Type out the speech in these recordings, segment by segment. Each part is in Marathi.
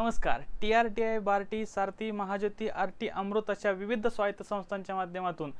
नमस्कार. T R T I BARTI SARTHI Mahajyoti R T Amrut अशा विविध स्वायत्त संस्थांच्या माध्यमातून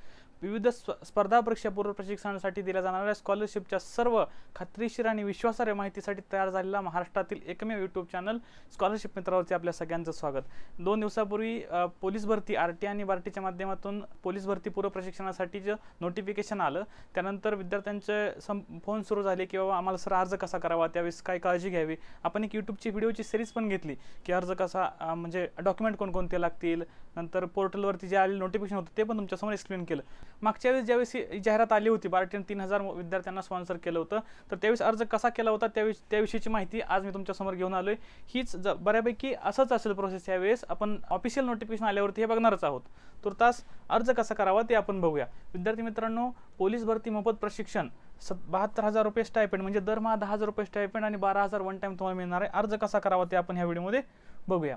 विविध स्प स्पर्धा परीक्षा पूर्व प्रशिक्षणासाठी दिल्या जाणाऱ्या स्कॉलरशिपच्या सर्व खात्रीशीर आणि विश्वासार्ह माहितीसाठी तयार झालेला महाराष्ट्रातील एकमेव यूट्यूब चॅनल स्कॉलरशिप मित्रावरती आपल्या सगळ्यांचं स्वागत. दोन दिवसापूर्वी पोलीस भरती आर टी आणि बार्टीच्या माध्यमातून पोलीस भरती पूर्व प्रशिक्षणासाठीचं नोटिफिकेशन आलं त्यानंतर विद्यार्थ्यांचे सं फोन सुरू झाले की बाबा आम्हाला सर अर्ज कसा करावा? त्यावेळेस काय काळजी घ्यावी? आपण एक यूट्यूबची व्हिडिओची सिरीज पण घेतली की अर्ज कसा म्हणजे डॉक्युमेंट कोणकोणते लागतील? नंतर पोर्टलवरती जे आलेले नोटिफिकेशन होतं ते पण तुमच्यासमोर एक्सप्लेन केलं. मागच्या वेळेस ज्यावेळेस ही जाहिरात आली होती बाराटीनं तीन हजार विद्यार्थ्यांना स्पॉन्सर केलं होतं तर त्यावेळेस अर्ज कसा केला होता त्यावेळी त्याविषयीची माहिती आज मी तुमच्यासमोर घेऊन आलो आहे हीच ज बऱ्यापैकी असंच असेल प्रोसेस यावेळेस. आपण ऑफिशियल नोटिफिकेशन आल्यावरती हे बघणारच आहोत. तुर्तास अर्ज कसा करावा ते आपण बघूया. विद्यार्थी मित्रांनो पोलीस भरती मोफत प्रशिक्षण स बहात्तर हजार रुपये स्टायपेंड म्हणजे दरमहा दहा हजार रुपये स्टायपेंड आणि बारा हजार वन टाईम तुम्हाला मिळणार आहे. अर्ज कसा करावा ते आपण ह्या व्हिडिओमध्ये बघूया.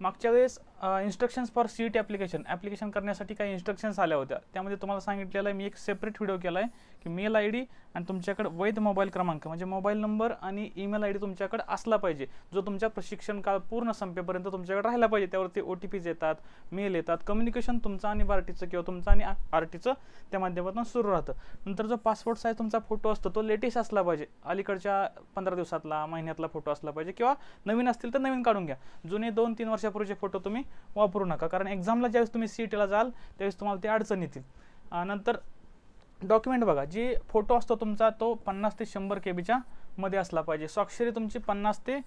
मागच्या वेळेस instructions for CET application application करण्यासाठी काही इन्स्ट्रक्शन्स आल्या होत्या. त्यामध्ये तुम्हाला सांगितलेलं आहे मी एक सेपरेट व्हिडिओ केला आहे की मेल आय डी आणि तुमच्याकडे वैध मोबाईल क्रमांक. म्हणजे मोबाईल नंबर आणि ईमेल आय डी तुमच्याकडे असला पाहिजे. जो तुमच्या प्रशिक्षण काळ पूर्ण संपेपर्यंत तुमच्याकडे राहिला पाहिजे. त्यावरती ओ टी पीज येतात मेल येतात. कम्युनिकेशन तुमचं आणि बार्टीचं किंवा तुमचं आणि आर टीचं त्या माध्यमातून सुरू राहतं. नंतर जो पासपोर्ट साईज तुमचा फोटो असतो तो लेटेस्ट असला पाहिजे. अलीकडच्या पंधरा दिवसातला महिन्यातला फोटो असला पाहिजे किंवा नवीन असतील तर नवीन काढून घ्या. जुने दोन तीन वर्षापूर्वीचे फोटो तुम्ही वापरू नका. कारण एक्झामला ज्यावेळेस तुम्ही सी टीला जाल त्यावेळेस तुम्हाला ते अडचण येतील. नंतर डॉक्युमेंट बघा. जी फोटो असतो तुमचा तो पन्नास ते शंभर के बीच्या मध्ये असला पाहिजे. स्वाक्षरी तुमची पन्नास ते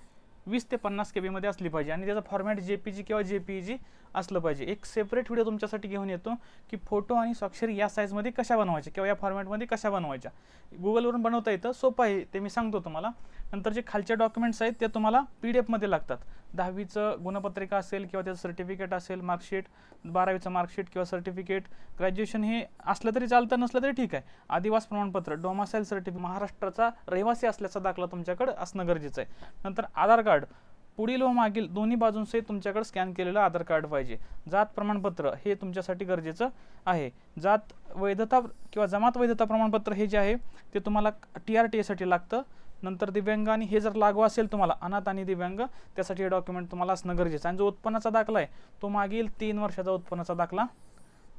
वीस ते पन्नास के बीमध्ये असली पाहिजे. आणि त्याचा फॉर्मॅट जे पी जी किंवा जे पी जी असलं पाहिजे. एक सेपरेट व्हिडिओ तुमच्यासाठी घेऊन येतो की फोटो आणि स्वाक्षरी या साईजमध्ये कशा बनवायच्या किंवा या फॉर्मॅटमध्ये कशा बनवायच्या. गुगलवरून बनवता येतं सोपं आहे. ते मी सांगतो तुम्हाला. नंतर जे खालच्या डॉक्युमेंट्स आहेत ते तुम्हाला पी डी एफमध्ये लागतात. दहावीचं गुणपत्रिका असेल किंवा त्याचं सर्टिफिकेट असेल मार्कशीट बारावीचं मार्कशीट किंवा सर्टिफिकेट ग्रॅज्युएशन हे असलं तरी चालतं नसलं तरी ठीक आहे. आदिवास प्रमाणपत्र डोमासाईल सर्टिफिकेट महाराष्ट्राचा रहिवासी असल्याचा दाखला तुमच्याकडे असणं गरजेचं आहे. नंतर आधार कार्ड पुढील व मागील दोन्ही बाजूंसही तुमच्याकडे स्कॅन केलेलं आधार कार्ड पाहिजे. जात प्रमाणपत्र हे तुमच्यासाठी गरजेचं आहे. जात वैधता किंवा जमात वैधता प्रमाणपत्र हे जे आहे ते तुम्हाला टी आर टी एसाठी लागतं. नंतर दिव्यांग आणि हे जर लागू असेल तुम्हाला अनाथ आणि दिव्यांग त्यासाठी हे डॉक्युमेंट तुम्हाला असणं गरजेचं आहे. आणि जो उत्पन्नाचा दाखला आहे तो मागील तीन वर्षाचा उत्पन्नाचा दाखला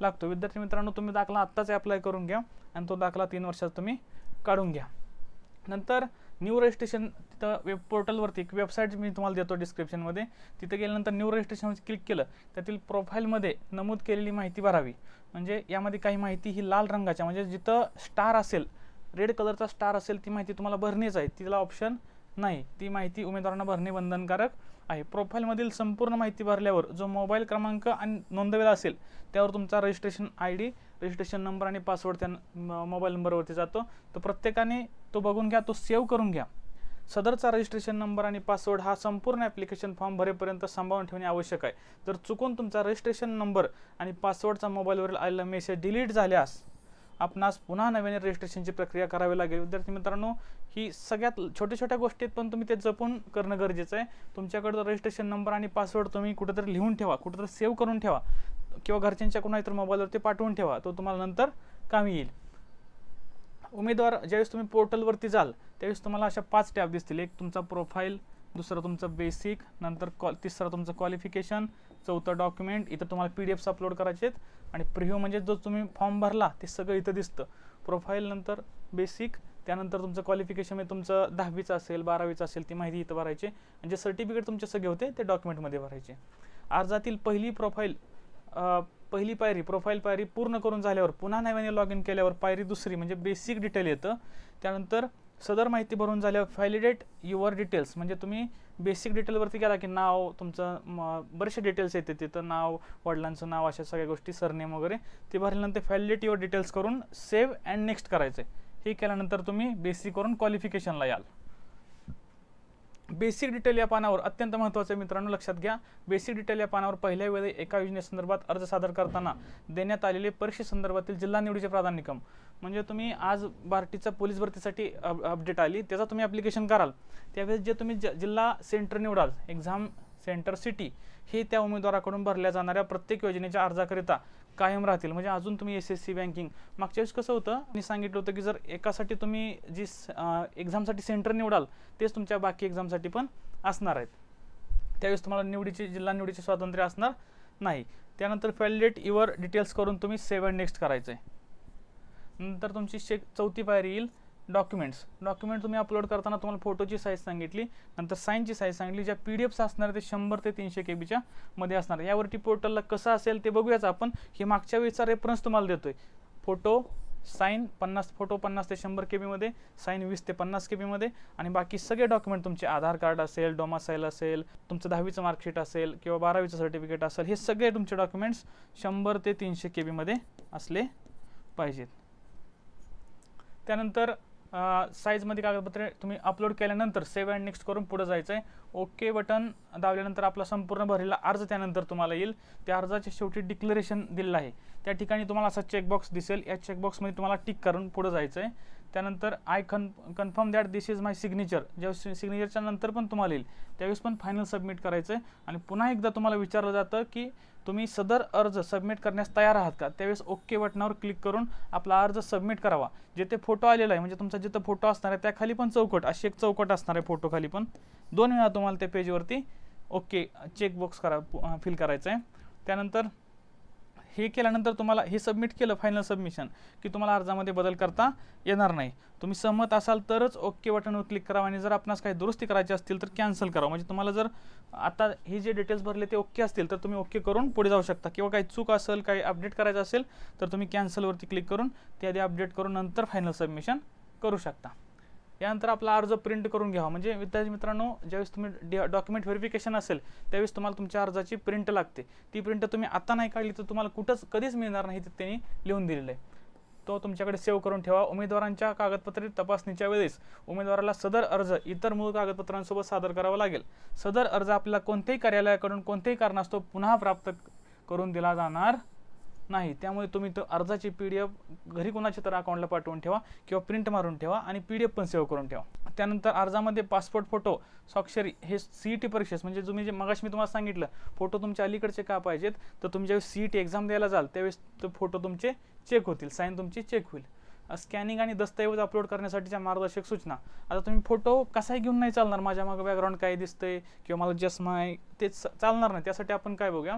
लागतो. विद्यार्थी मित्रांनो तुम्ही दाखला आत्ताच अप्लाय करून घ्या आणि तो दाखला तीन वर्षात तुम्ही काढून घ्या. नंतर न्यू रजिस्ट्रेशन तिथं वेब पोर्टलवरती एक वेबसाईट मी तुम्हाला देतो डिस्क्रिप्शनमध्ये तिथे गेल्यानंतर न्यू रजिस्ट्रेशनवर क्लिक केलं त्यातील प्रोफाईलमध्ये नमूद केलेली माहिती भरावी. म्हणजे यामध्ये काही माहिती ही लाल रंगाच्या म्हणजे जिथं स्टार असेल रेड कलरचा स्टार असेल ती माहिती तुम्हाला भरणेच आहे. तिला ऑप्शन नाही. ती माहिती उमेदवारांना भरणे बंधनकारक आहे. प्रोफाईलमधील संपूर्ण माहिती भरल्यावर जो मोबाईल क्रमांक आणि नोंदवेला असेल त्यावर तुमचा registration I D registration number आणि पासवर्ड त्या मोबाईल नंबरवरती जातो. तर प्रत्येकाने तो बघून घ्या तो सेव्ह करून घ्या. सदरचा रजिस्ट्रेशन नंबर आणि पासवर्ड हा संपूर्ण ॲप्लिकेशन फॉर्म भरेपर्यंत सांभाळून ठेवणे आवश्यक आहे. जर चुकून तुमचा रजिस्ट्रेशन नंबर आणि पासवर्डचा मोबाईलवरील आलेला मेसेज डिलीट झाल्यास आपणास पुन्हा नव्याने रजिस्ट्रेशनची प्रक्रिया करावी लागेल. विद्यार्थी मित्रांनो ही सगळ्यात छोट्या छोट्या गोष्टीत पण तुम्ही ते जपून करणं गरजेचं आहे. तुमच्याकडं रजिस्ट्रेशन नंबर आणि पासवर्ड तुम्ही कुठेतरी लिहून ठेवा कुठेतरी सेव्ह करून ठेवा. किंवा घरच्यांच्या कुणा इतर मोबाईलवरती पाठवून ठेवा तो तुम्हाला नंतर कामी येईल. उमेदवार ज्यावेळेस तुम्ही पोर्टलवरती जाल त्यावेळेस तुम्हाला अशा पाच टॅब दिसतील. एक तुमचा प्रोफाईल दुसरं तुमचं बेसिक नंतर कॉल तिसरं तुमचं क्वालिफिकेशन चौथं डॉक्युमेंट इथं तुम्हाला पी डी एफ्स अपलोड करायचे आहेत. आणि प्रिव्ह्यू म्हणजे जो तुम्ही फॉर्म भरला ते सगळं इथं दिसतं. प्रोफाईल नंतर बेसिक त्यानंतर तुमचं क्वालिफिकेशन म्हणजे तुमचं दहावीचं असेल बारावीचं असेल ती माहिती इथं भरायची. आणि जे सर्टिफिकेट तुमचे सगळे होते ते डॉक्युमेंटमध्ये भरायचे. अर्जातील पहिली प्रोफाईल पहिली पायरी प्रोफाईल पायरी पूर्ण करून झाल्यावर पुन्हा नव्याने लॉग इन केल्यावर पायरी दुसरी म्हणजे बेसिक डिटेल येतं. त्यानंतर सदर माहिती भरून झाल्यावर व्हॅलिडेट युअर डिटेल्स म्हणजे तुम्ही बेसिक डिटेलवरती गेला की नाव तुमचं म, बरेचसे डिटेल्स येते. तिथं नाव वडिलांचं नाव अशा सगळ्या गोष्टी सरनेम वगैरे. ते भरल्यानंतर व्हॅलिडेट युअर डिटेल्स करून सेव्ह अँड नेक्स्ट करायचं आहे हे केल्यानंतर तुम्ही बेसिकवरून क्वालिफिकेशनला याल. बेसिक डिटेल या पानावर अत्यंत महत्त्वाचं आहे मित्रांनो लक्षात घ्या. बेसिक डिटेल या पानावर पहिल्या वेळी एका योजनेसंदर्भात अर्ज सादर करताना देण्यात आलेले परीक्षेसंदर्भातील जिल्हा निवडीचे प्राधान्यक्रम म्हणजे तुम्ही आज बार्टीचा पोलीस भरतीसाठी अप अपडेट आली त्याचा तुम्ही ॲप्लिकेशन कराल. त्यावेळेस जे तुम्ही ज जिल्हा सेंटर निवडाल एक्झाम सेंटर सिटी हे त्या उमेदवाराकडून भरल्या जाणाऱ्या प्रत्येक योजनेच्या अर्जाकरिता कायम राहतील. म्हणजे अजून तुम्ही एस एस सी बँकिंग मागच्या वेळेस कसं होतं मी सांगितलं होतं की जर एकासाठी तुम्ही जी एक्झामसाठी सेंटर निवडाल तेच तुमच्या बाकी एक्झामसाठी पण असणार आहेत. त्यावेळेस तुम्हाला निवडीची जिल्हा निवडीचे स्वातंत्र्य असणार नाही. त्यानंतर फॅलिडेट युअर डिटेल्स करून तुम्ही सेव्ह नेक्स्ट करायचं आहे नंतर तुमची शे चौथी पायरी येईल. डॉक्युमेंट्स डॉक्युमेंट तुम्ही अपलोड करताना तुम्हाला फोटोची साईज सांगितली नंतर साईनची साईज सांगितली ज्या पी डी एफ्स असणार ते शंभर ते तीनशे के बीच्या मध्ये असणार यावरती पोर्टलला कसं असेल ते बघूयाच आपण. हे मागच्या वेळेचा रेफरन्स तुम्हाला देतोय. फोटो साईन पन्नास फोटो पन्नास ते शंभर के बीमध्ये साईन वीस ते पन्नास के बीमध्ये आणि बाकी सगळे डॉक्युमेंट तुमचे आधार कार्ड असेल डोमासाईल असेल तुमचं दहावीचं मार्कशीट असेल किंवा बारावीचं सर्टिफिकेट असेल हे सगळे तुमचे डॉक्युमेंट्स शंभर ते तीनशे के बीमध्ये असले पाहिजेत. त्यानंतर साईजमध्ये कागदपत्रे तुम्ही अपलोड केल्यानंतर सेव्ह अँड नेक्स्ट करून पुढे जायचं आहे ओके बटन दाबल्यानंतर आपला संपूर्ण भरलेला अर्ज त्यानंतर तुम्हाला येईल. त्या अर्जाच्या शेवटी डिक्लरेशन दिलेलं आहे. त्या ठिकाणी तुम्हाला असा चेकबॉक्स दिसेल. या चेकबॉक्समध्ये तुम्हाला टिक करून पुढे जायचं आहे त्यानंतर I con confirm that this is my signature ज्यावेळेस सिग्नेचरच्या नंतर पण तुम्हाला येईल. त्यावेळेस पण फायनल सबमिट करायचं आहे आणि पुन्हा एकदा तुम्हाला विचारलं जातं की तुम्ही सदर अर्ज सबमिट करण्यास तयार आहात का? त्यावेळेस ओके बटनावर क्लिक करून आपला अर्ज सबमिट करावा. जिथे फोटो आलेला आहे म्हणजे तुमचा जिथं फोटो असणार आहे त्याखाली पण चौकट अशी एक चौकट असणार आहे फोटो खाली पण. दोन वेळा तुम्हाला त्या पेजवरती ओके चेकबॉक्स करा फिल करायचं आहे त्यानंतर हे केल्यानंतर तुम्हाला हे सबमिट केलं फायनल सबमिशन की तुम्हाला अर्जामध्ये बदल करता येणार नाही. तुम्ही सहमत असाल तरच ओके बटनवर क्लिक करावं आणि जर आपणास काही दुरुस्ती करायची असतील तर कॅन्सल करावं. म्हणजे तुम्हाला जर आता हे जे डिटेल्स भरले ते ओके असतील तर तुम्ही ओके करून पुढे जाऊ शकता. किंवा काही चूक असेल काही अपडेट करायचं असेल तर तुम्ही कॅन्सलवरती क्लिक करून त्याआधी अपडेट करून नंतर फायनल सबमिशन करू शकता. यानंतर आपला अर्ज प्रिंट करून घ्यावा. म्हणजे विद्यार्थी मित्रांनो ज्यावेळेस तुम्ही डॉक्युमेंट व्हेरिफिकेशन असेल त्यावेळेस तुम्हाला तुमच्या अर्जाची प्रिंट लागते. ती प्रिंट तुम्ही आता नाही काढली तर तुम्हाला कुठंच कधीच मिळणार नाही ते त्यांनी लिहून दिलेलं आहे. तो तुमच्याकडे सेव्ह करून ठेवा. उमेदवारांच्या कागदपत्रे तपासणीच्या वेळेस उमेदवाराला सदर अर्ज इतर मूळ कागदपत्रांसोबत सादर करावा लागेल. सदर अर्ज आपल्याला कोणत्याही कार्यालयाकडून कोणत्याही कारणास्तव पुन्हा प्राप्त करून दिला जाणार नाही त्यामुळे तुम्ही तो अर्जाची पी डी एफ घरी कोणाच्या तर अकाउंटला पाठवून ठेवा किंवा प्रिंट मारून ठेवा आणि पी डी एफ पण सेव्ह करून ठेवा. त्यानंतर अर्जामध्ये पासपोर्ट फोटो स्वाक्षरी हे सी ई टी परीक्षेस म्हणजे तुम्ही जे मगाशी मी तुम्हाला सांगितलं फोटो तुमच्या अलीकडचे का पाहिजेत तर तुम्ही ज्यावेळेस सी ई टी एक्झाम द्यायला जाल त्यावेळेस ते फोटो तुमचे चेक होतील साईन तुमची चेक होईल. स्कॅनिंग आणि दस्तऐवज अपलोड करण्यासाठीच्या मार्गदर्शक सूचना. आता तुम्ही फोटो कसाही घेऊन नाही चालणार माझ्या मागं बॅकग्राऊंड काय दिसतंय किंवा मला चष्मा आहे तेच चालणार नाही त्यासाठी आपण काय बघूया?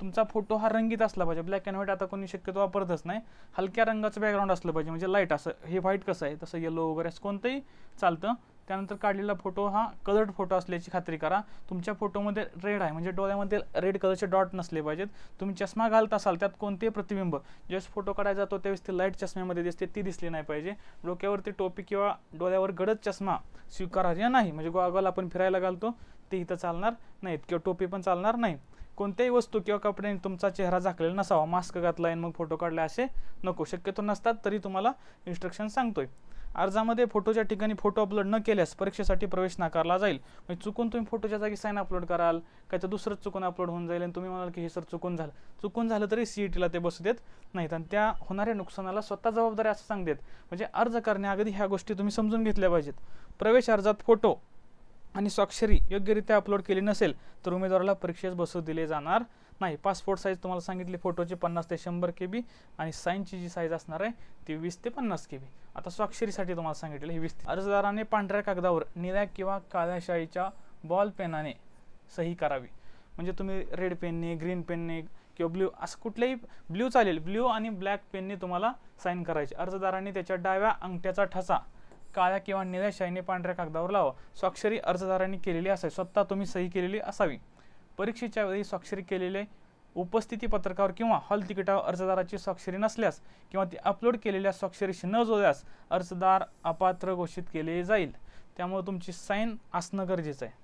तुमचा फोटो हा रंगीत असला पाहिजे. ब्लॅक अँड व्हाईट आता कोणी शक्यतो वापरतच नाही. हलक्या रंगाचं बॅकग्राऊंड असलं पाहिजे. म्हणजे लाइट असं हे व्हाईट कसं आहे? तसं येलो वगैरे असं कोणतंही चालतं. त्यानंतर काढलेला फोटो हा कलर्ड फोटो असल्याची खात्री करा. तुमच्या फोटोमध्ये रेड आहे. म्हणजे डोळ्यामध्ये रेड कलरचे डॉट नसले पाहिजेत. तुम्ही चष्मा घालत असाल त्यात कोणतेही प्रतिबिंब. ज्यावेळेस फोटो काढायला जातो त्यावेळेस ती लाइट चष्म्यामध्ये दिसते ती दिसली नाही पाहिजे. डोक्यावरती टोपी किंवा डोळ्यावर गडद चष्मा स्वीकारार्ह नाही. म्हणजे गॉगल आपण फिरायला घालतो ते इथं चालणार नाहीत किंवा टोपी पण चालणार नाही. कोणत्याही वस्तू किंवा कपड्याने तुमचा चेहरा झाकलेला नसावा मास्क घातला आहे मग फोटो काढले असे नको शक्यतो नसतात तरी तुम्हाला इन्स्ट्रक्शन सांगतोय. अर्जामध्ये फोटोच्या ठिकाणी फोटो अपलोड न केल्यास परीक्षेसाठी प्रवेश नाकारला जाईल. म्हणजे चुकून तुम्ही फोटोच्या जागी साईन अपलोड कराल काय तर दुसरंच चुकून अपलोड होऊन जाईल आणि तुम्ही म्हणाल की हे सर चुकून झालं. चुकून झालं तरी सी ई टीला ते बसू देत नाहीत आणि त्या होणाऱ्या नुकसानाला स्वतः जबाबदारी असं सांगतात. म्हणजे अर्ज करण्याअगोदर ह्या गोष्टी तुम्ही समजून घेतल्या पाहिजेत. प्रवेश अर्जात फोटो आणि स्वाक्षरी योग्यरित्या अपलोड केली नसेल तर उमेदवाराला परीक्षेस बसू दिले जाणार नाही. पासपोर्ट साईज तुम्हाला सांगितली फोटोची पन्नास ते शंभर के बी आणि साईनची जी साईज असणार आहे ती वीस ते पन्नास के बी आता स्वाक्षरीसाठी तुम्हाला सांगितलं ही वीस अर्जदाराने पांढऱ्या कागदावर निळ्या किंवा काळ्या शाईच्या बॉल पेनाने सही करावी. म्हणजे तुम्ही रेड पेनने ग्रीन पेनने किंवा ब्ल्यू असं कुठल्याही ब्ल्यू चालेल ब्ल्यू आणि ब्लॅक पेनने तुम्हाला साईन करायची. अर्जदाराने त्याच्या डाव्या अंगठ्याचा ठसा काळ्या किंवा निळ्या शाईने पांढऱ्या कागदावर लावा. स्वाक्षरी अर्जदारांनी केलेली असावी. स्वतः तुम्ही सही केलेली असावी. परीक्षेच्या वेळी स्वाक्षरी केलेले उपस्थिती पत्रकावर किंवा हॉल तिकिटावर अर्जदाराची स्वाक्षरी नसल्यास किंवा ती अपलोड केलेल्या स्वाक्षरीशी न जोडल्यास अर्जदार अपात्र घोषित केले जाईल. त्यामुळे तुमची साईन असणं गरजेचं आहे.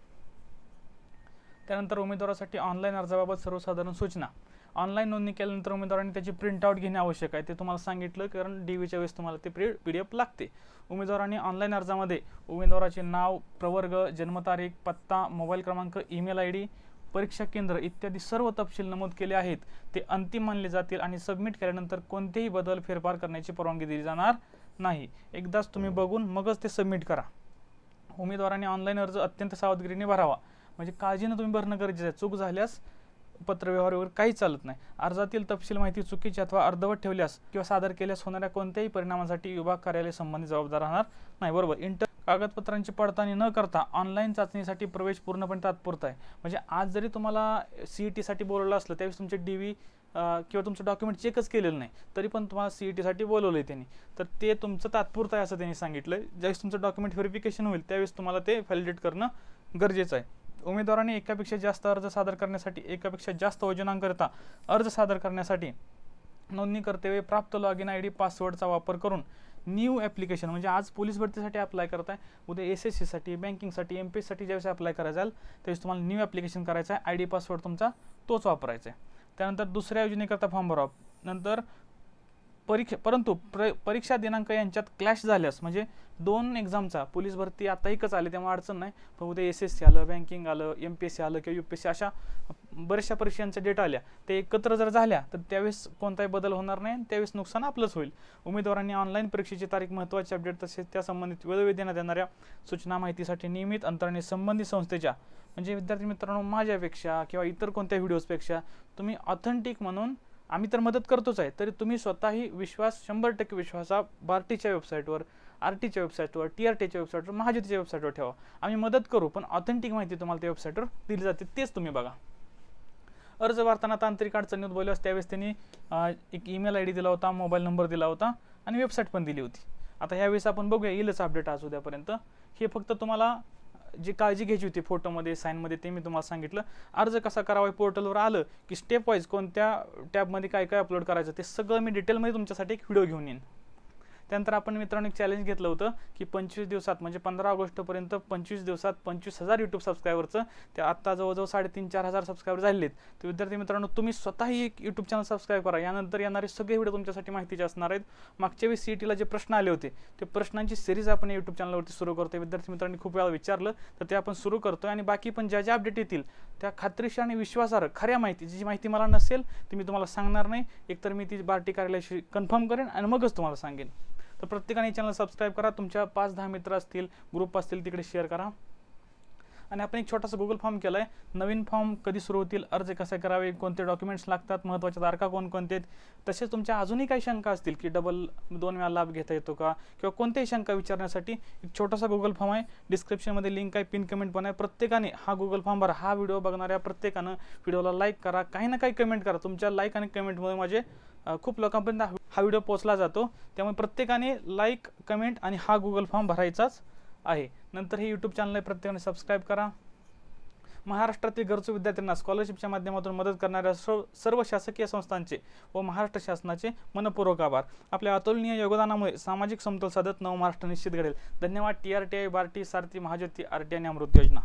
त्यानंतर उमेदवारासाठी ऑनलाईन अर्जाबाबत सर्वसाधारण सूचना. ऑनलाईन नोंदणी केल्यानंतर उमेदवारांनी त्याची प्रिंटआउट घेणे आवश्यक आहे. ते तुम्हाला सांगितलं कारण डी व्हीच्या वेळेस तुम्हाला ते प्रि पी डी एफ लागते. उमेदवारांनी ऑनलाईन अर्जामध्ये उमेदवाराचे नाव प्रवर्ग जन्मतारीख पत्ता मोबाईल क्रमांक ईमेल आय डी परीक्षा केंद्र इत्यादी सर्व तपशील नमूद केले आहेत. ते अंतिम मानले जातील आणि सबमिट केल्यानंतर कोणतेही बदल फेरफार करण्याची परवानगी दिली जाणार नाही. एकदाच तुम्ही बघून मगच ते सबमिट करा. उमेदवारांनी ऑनलाईन अर्ज अत्यंत सावधगिरीने भरावा. म्हणजे काळजीनं तुम्ही भरणं गरजेचं आहे. चूक झाल्यास पत्रव्यवहार वगैरे काही चालत नाही. अर्जातील तपशील माहिती चुकीची अथवा अर्धवट ठेवल्यास किंवा सादर केल्यास होणाऱ्या कोणत्याही परिणामासाठी विभाग कार्यालय संबंधित जबाबदार राहणार नाही. बरोबर. इंटर कागदपत्रांची पडताळणी न करता ऑनलाईन चाचणीसाठी प्रवेश पूर्णपणे तात्पुरता आहे. म्हणजे आज जरी तुम्हाला सी ई टीसाठी बोलवलं असलं त्यावेळेस तुमचे डी व्ही किंवा तुमचं डॉक्युमेंट चेकच केलेलं नाही तरी पण तुम्हाला सी ई टीसाठी बोलवलं आहे त्यांनी. तर ते तुमचं तात्पुरतं आहे असं त्यांनी सांगितलं ज्यावेळेस तुमचं डॉक्युमेंट व्हेरिफिकेशन होईल त्यावेळेस तुम्हाला ते व्हॅलिडेट करणं गरजेचं आहे. उमेदवाराने एकापेक्षा जास्त अर्ज सादर करण्यासाठी एकापेक्षा जास्त योजनांकरिता अर्ज सादर करण्यासाठी नोंदणी करतेवेळी प्राप्त लॉग इन आय डी पासवर्डचा वापर करून न्यू ॲप्लिकेशन म्हणजे आज पोलीस भरतीसाठी अप्लाय करताय उद्या एस एस सीसाठी बँकिंगसाठी एम पी एससाठी ज्यावेळेस अप्लाय करायचा त्यावेळेस तुम्हाला न्यू ॲप्लिकेशन करायचं आहे. आय डी पासवर्ड तुमचा तोच वापरायचा आहे. त्यानंतर दुसऱ्या योजनेकरता फॉर्म भरावा. नंतर परीक्षा परंतु प्र परीक्षा दिनांक यांच्यात क्लॅश झाल्यास म्हणजे दोन एक्झामचा पोलीस भरती आता एकच आली त्यामुळे अडचण नाही. पण उद्या एस एस सी आलं बँकिंग आलं एम पी एस सी आलं किंवा यू पी एस सी अशा बऱ्याचशा परीक्षांच्या डेटा आल्या. ते एकत्र जर झाल्या तर त्यावेळेस कोणताही बदल होणार नाही आणि त्यावेळेस नुकसान आपलंच होईल. उमेदवारांनी ऑनलाईन परीक्षेची तारीख महत्त्वाची अपडेट तसेच त्या संबंधित वेळोवेळी देण्यात येणाऱ्या सूचना माहितीसाठी नियमित अंतराने संबंधित संस्थेच्या म्हणजे विद्यार्थी मित्रांनो माझ्यापेक्षा किंवा इतर कोणत्या व्हिडिओजपेक्षा तुम्ही ऑथेंटिक म्हणून आम्ही तर मदत करतोच आहे. तरी तुम्ही स्वतःही विश्वास शंभर टक्के विश्वास हा बार्टीच्या वेबसाईटवर आर टीच्या वेबसाईटवर टी आर टीच्या वेबसाईटवर महाज्योतीच्या वेबसाईटवर ठेवा. आम्ही मदत करू पण ऑथेंटिक माहिती तुम्हाला त्या वेबसाईटवर दिली जाते तेच तुम्ही बघा. अर्ज भरताना तांत्रिक अडचणी उद्भवल्यास त्यावेळेस त्यांनी एक ईमेल आय डी दिला होता मोबाईल नंबर दिला होता आणि वेबसाईट पण दिली होती. आता ह्यावेळेस आपण बघूया येईलच अपडेट आज उद्यापर्यंत. हे फक्त तुम्हाला जी काळजी घ्यायची होती फोटोमध्ये साईनमध्ये ते मी तुम्हाला सांगितलं. अर्ज कसा करावा पोर्टलवर आलं की स्टेप वाईज कोणत्या टॅबमध्ये काय काय अपलोड करायचं ते सगळं मी डिटेलमध्ये तुमच्यासाठी एक व्हिडिओ घेऊन येईन. त्यानंतर आपण मित्रांनो एक चॅलेंज घेतलं होतं की पंचवीस दिवसात म्हणजे पंधरा ऑगस्टपर्यंत पंचवीस दिवसात पंचवीस हजार यूट्यूब सबस्क्रायबरचं ते आत्ता जवळजवळ साडेतीन चार हजार सबस्क्रायबर झालेले आहेत. तर विद्यार्थी मित्रांनो तुम्ही स्वतःही एक यूट्यूब चॅनल सबस्क्राईब करा. यानंतर येणारे सगळे व्हिडिओ तुमच्यासाठी माहितीचे असणार आहेत. मागच्या वेळी सी टीला जे प्रश्न आले होते ते प्रश्नांची सिरीज आपण यूट्यूब चॅनलवरती सुरू करतो विद्यार्थी मित्रांनी खूप वेळा विचारलं तर ते आपण सुरू करतो आणि बाकी पण ज्या ज्या अपडेट येतील त्या खात्रीशी आणि विश्वासार्ह खऱ्या माहिती जी माहिती मला नसेल ती मी तुम्हाला सांगणार नाही. एकतर मी ती बार्टी कार्यालयाशी कन्फर्म करेन आणि मगच तुम्हाला सांगेन. तर प्रत्येकाने चॅनल सबस्क्राईब करा. तुमच्या पाच दहा मित्र असतील ग्रुप असतील तिकडे शेअर करा. आणि आपण एक छोटासा गुगल फॉर्म केला आहे नवीन फॉर्म कधी सुरू होतील अर्ज कसे करावे कोणते डॉक्युमेंट्स लागतात महत्त्वाच्या तारखा कोणकोणते आहेत तसेच तुमच्या अजूनही काही शंका असतील की डबल दोन वेळा लाभ घेता येतो का किंवा कोणत्याही शंका विचारण्यासाठी एक छोटासा गुगल फॉर्म आहे. डिस्क्रिप्शनमध्ये लिंक आहे पिन कमेंट पण आहे. प्रत्येकाने हा गुगल फॉर्म भरा हा व्हिडिओ बघणाऱ्या प्रत्येकानं व्हिडिओला लाईक करा. काही ना काही कमेंट करा. तुमच्या लाईक आणि कमेंटमुळे माझे खूप लोकांपर्यंत हा हा व्हिडिओ पोचला जातो. त्यामुळे प्रत्येकाने लाईक कमेंट आणि हा गुगल फॉर्म भरायचाच आहे. नंतर हे यूट्यूब चॅनल आहे प्रत्येकाने सबस्क्राईब करा. महाराष्ट्रातील गरजू विद्यार्थ्यांना स्कॉलरशिपच्या माध्यमातून मदत करणाऱ्या सर्व सर्व शासकीय संस्थांचे व महाराष्ट्र शासनाचे मनपूर्वक आभार. आपल्या अतुलनीय योगदानामुळे सामाजिक समतोल साधत नव महाराष्ट्र निश्चित घडेल. धन्यवाद. T R T I BARTI SARTHI Mahajyoti R T आणि अमृत योजना.